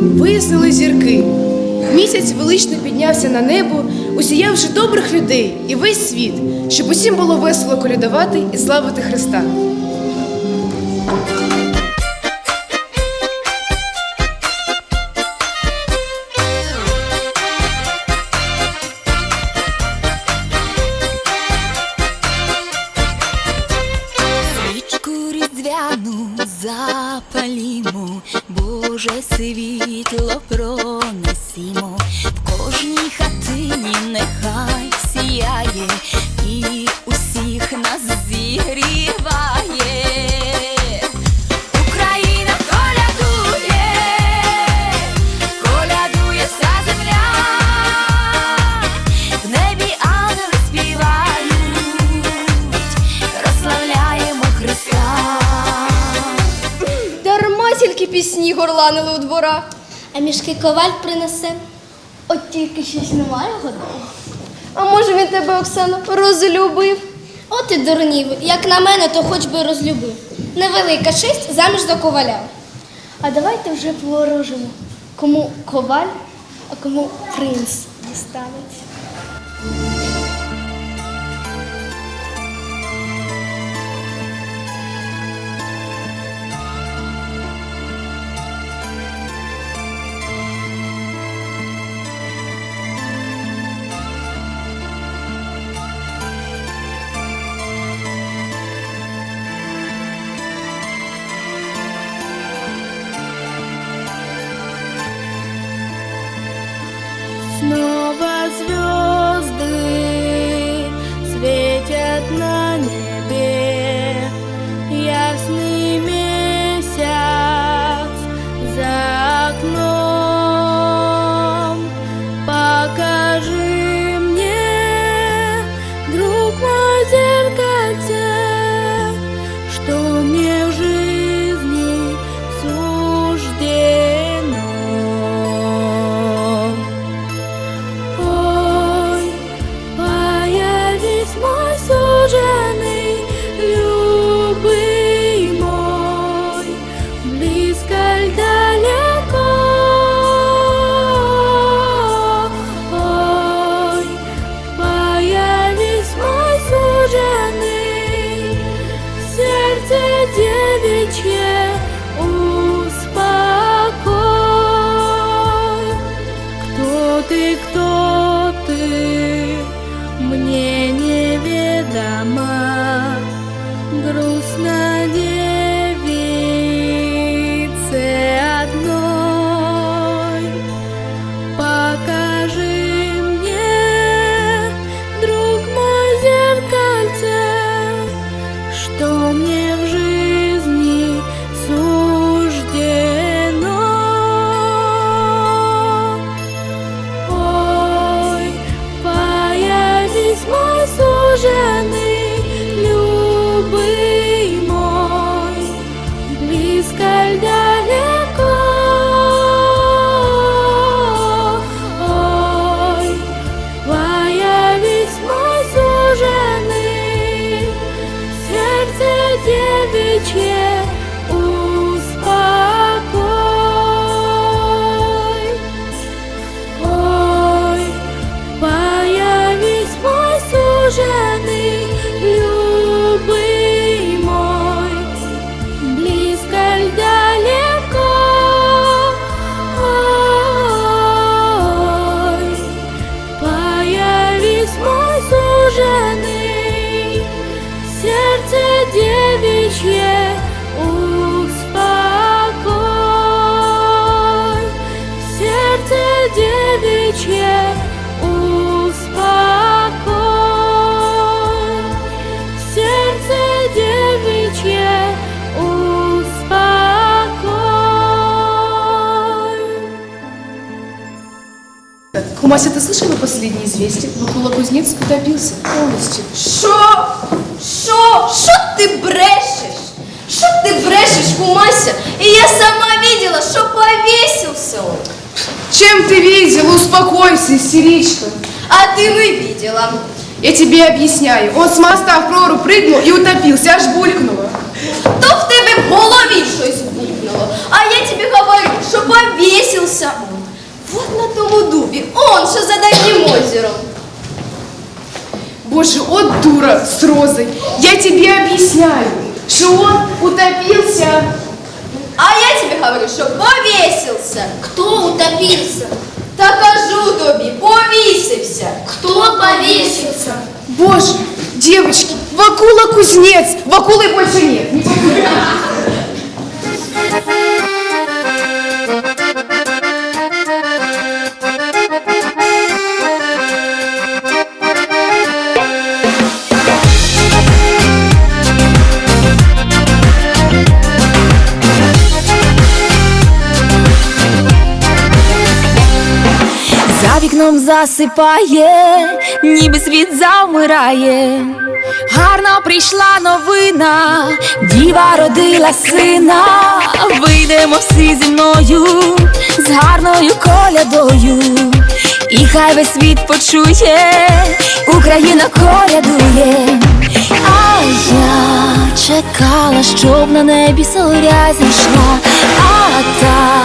вияснили зірки. Місяць велично піднявся на небо, усіявши добрих людей і весь світ, щоб усім було весело колядувати і славити Христа. І усіх нас зігріває. Україна колядує, колядує вся земля, в небі ангели співають, розславляємо Христа. Дарма тільки пісні горланили у дворах. А мішки коваль принесе. От тільки щось немає готового. А може він тебе, Оксано, розлюбив? От і дурнів, як на мене, то хоч би розлюбив. Невелика честь заміж за коваля. А давайте вже поворожимо. Кому коваль, а кому принц дістанеться. Успокоить успокой, сердце девичье успокой, сердце девичье успокой. Кумася, а ты слышала последние известия? Макула Кузнецкий добился полностью. Что? Що? Що ти брешеш? Що ти брешеш, кумася? І я сама видела, що повесился он. Чем ты видел? Успокойся, истеричка. А ты не видела. Я тебе объясняю. Он с моста в прорубь прыгнул и утопился, аж булькнуло. То в тебе в голові щось булькнуло. А я тобі говорю, що повесился он. Вот на тому дубе, он, что за дальним озером. Боже, от дура с розой. Я тебе объясняю, что он утопился. А я тебе говорю, что повесился. Кто утопился? Так кажу тобі, повісився. Кто повесился? Боже, девочки, Вакула кузнец. Вакулы больше нет. Не За вікном засипає, ніби світ завмирає. Гарно прийшла новина, діва родила сина. Вийдемо всі зі мною з гарною колядою. І хай весь світ почує, Україна колядує. А я чекала, щоб на небі зоря зійшла, а та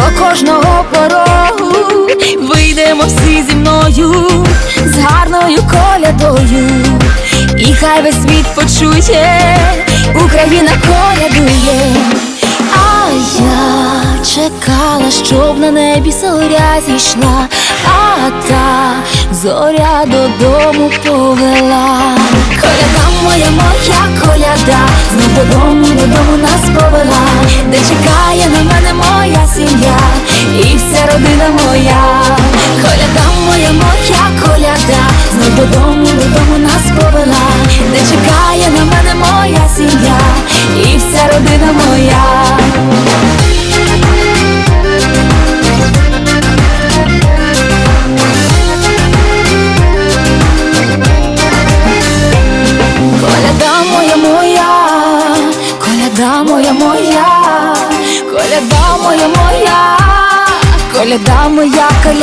До кожного порогу. Вийдемо всі зі мною з гарною колядою, і хай весь світ почує, Україна колядує. А я чекала, щоб на небі зоря зійшла, а та зоря додому повела. Коляда моя, моя коляда, знов додому, додому нас повела, де чекає на мене моя сім'я і вся родина моя. Коляда моя, моя коляда, знов додому, додому нас повела, де чекає на мене моя сім'я і вся родина моя.